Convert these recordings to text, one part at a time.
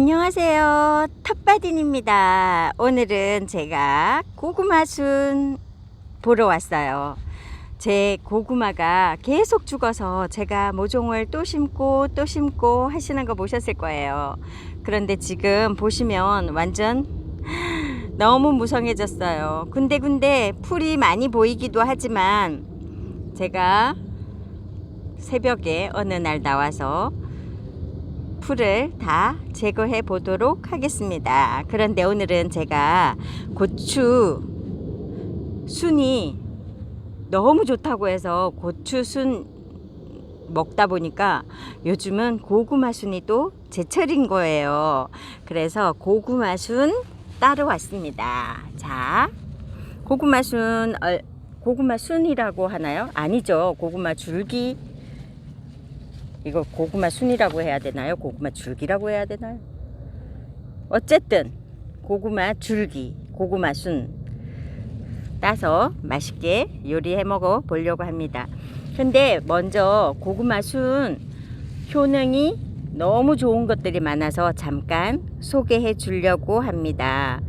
안녕하세요. 텃바딘입니다. 오늘은 제가 고구마순 보러 왔어요. 제 고구마가 계속 죽어서 제가 모종을 또 심고 또 심고 하시는 거 보셨을 거예요. 그런데 지금 보시면 완전 너무 무성해졌어요. 군데군데 풀이 많이 보이기도 하지만 제가 새벽에 어느 날 나와서 풀을 다 제거해 보도록 하겠습니다. 그런데 오늘은 제가 고추 순이 너무 좋다고 해서 고추 순 먹다 보니까 요즘은 고구마 순이 또 제철인 거예요. 그래서 고구마 순 따러 왔습니다. 자, 고구마 순, 어, 고구마 순이라고 하나요? 아니죠. 고구마 줄기 이거 고구마 순이라고 해야 되나요? 고구마 줄기라고 해야 되나요? 어쨌든 고구마 줄기, 고구마 순 따서 맛있게 요리해 먹어 보려고 합니다. 근데 먼저 고구마 순 효능이 너무 좋은 것들이 많아서 잠깐 소개해 주려고 합니다.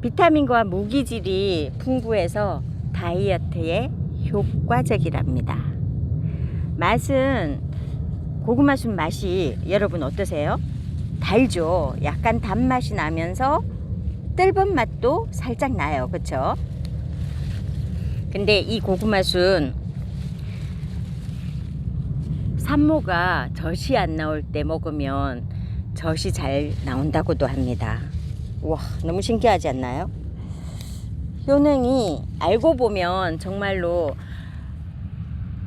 비타민과 무기질이 풍부해서 다이어트에 효과적이랍니다. 맛은 고구마 순 맛이 여러분 어떠세요? 달죠. 약간 단맛이 나면서 뜰번 맛도 살짝 나요. 그쵸? 근데 이 고구마 순 산모가 젖이 안 나올 때 먹으면 젖이 잘 나온다고도 합니다. 와, 너무 신기하지 않나요? 효능이 알고 보면 정말로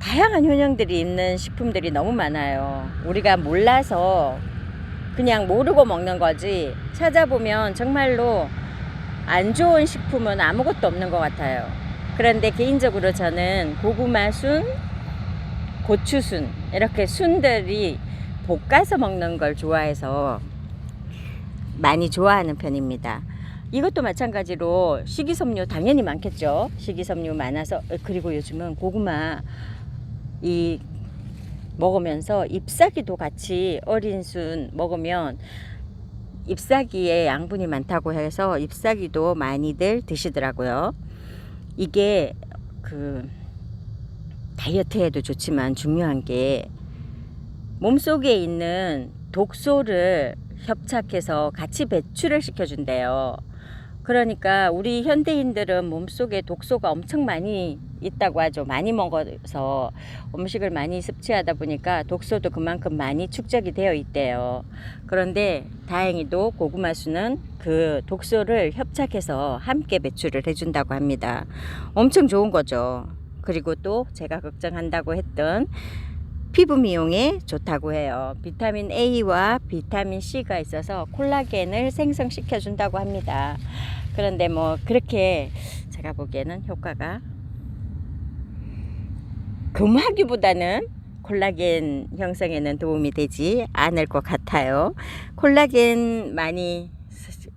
다양한 효능들이 있는 식품들이 너무 많아요. 우리가 몰라서 그냥 모르고 먹는 거지 찾아보면 정말로 안 좋은 식품은 아무것도 없는 것 같아요. 그런데 개인적으로 저는 고구마 순, 고추 순 이렇게 순들이 볶아서 먹는 걸 좋아해서 많이 좋아하는 편입니다. 이것도 마찬가지로 식이섬유 당연히 많겠죠. 식이섬유 많아서 그리고 요즘은 고구마 이 먹으면서 잎사귀도 같이 어린 순 먹으면 잎사귀에 양분이 많다고 해서 잎사귀도 많이들 드시더라고요. 이게 그 다이어트에도 좋지만 중요한 게 몸속에 있는 독소를 협착해서 같이 배출을 시켜준대요. 그러니까 우리 현대인들은 몸속에 독소가 엄청 많이 있다고 하죠. 많이 먹어서 음식을 많이 섭취하다 보니까 독소도 그만큼 많이 축적이 되어 있대요. 그런데 다행히도 고구마수는 그 독소를 협착해서 함께 배출을 해준다고 합니다. 엄청 좋은 거죠. 그리고 또 제가 걱정한다고 했던 피부 미용에 좋다고 해요. 비타민 A와 비타민 C가 있어서 콜라겐을 생성시켜 준다고 합니다. 그런데 뭐 그렇게 제가 보기에는 효과가 금화기보다는 콜라겐 형성에는 도움이 되지 않을 것 같아요. 콜라겐 많이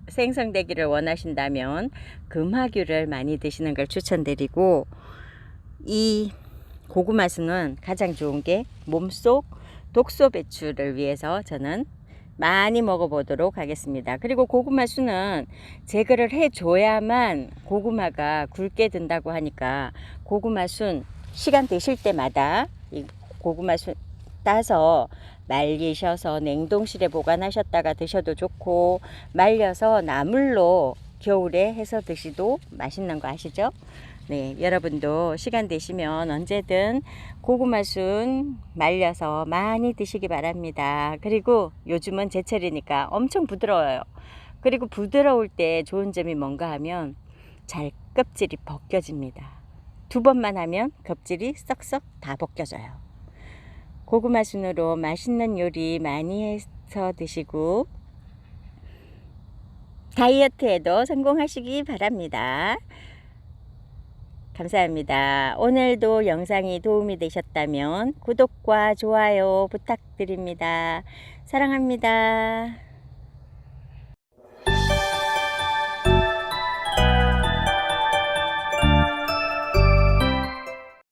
생성되기를 원하신다면 금화균을 많이 드시는 걸 추천드리고 이 고구마순은 가장 좋은 게 몸속 독소 배출을 위해서 저는 많이 먹어보도록 하겠습니다. 그리고 고구마순은 제거를 해줘야만 고구마가 굵게 든다고 하니까 고구마 순 시간 되실 때마다 이 고구마 순 따서 말리셔서 냉동실에 보관하셨다가 드셔도 좋고 말려서 나물로 겨울에 해서 드시도 맛있는 거 아시죠? 네, 여러분도 시간 되시면 언제든 고구마순 말려서 많이 드시기 바랍니다. 그리고 요즘은 제철이니까 엄청 부드러워요. 그리고 부드러울 때 좋은 점이 뭔가 하면 잘 껍질이 벗겨집니다. 두 번만 하면 껍질이 썩썩 다 벗겨져요. 고구마 순으로 맛있는 요리 많이 해서 드시고 다이어트에도 성공하시기 바랍니다. 감사합니다. 오늘도 영상이 도움이 되셨다면 구독과 좋아요 부탁드립니다. 사랑합니다.